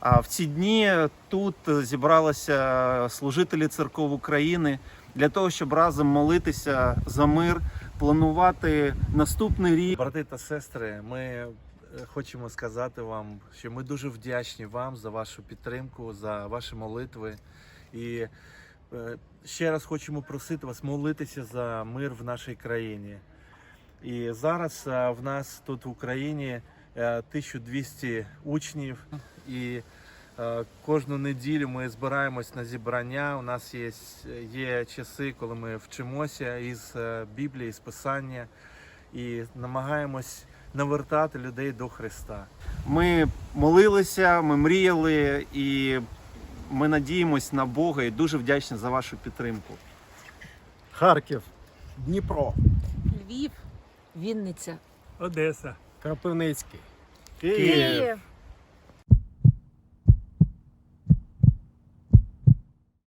А в ці дні тут зібралися служителі церков України для того, щоб разом молитися за мир, планувати наступний рік. Брати та сестри, ми е, хочемо сказати вам, що ми дуже вдячні вам за вашу підтримку, за ваші молитви. І е, ще раз хочемо просити вас молитися за мир в нашій країні. І зараз е, в нас тут в Україні е, 1200 учнів, і кожну неділю ми збираємось на зібрання. У нас є, є часи, коли ми вчимося із е, Біблії, з Писання і намагаємось навертати людей до Христа. Ми молилися, ми мріяли, і ми надіємось на Бога і дуже вдячні за вашу підтримку. Харків, Дніпро, Львів, Вінниця. Одеса. Кропивницький. Київ!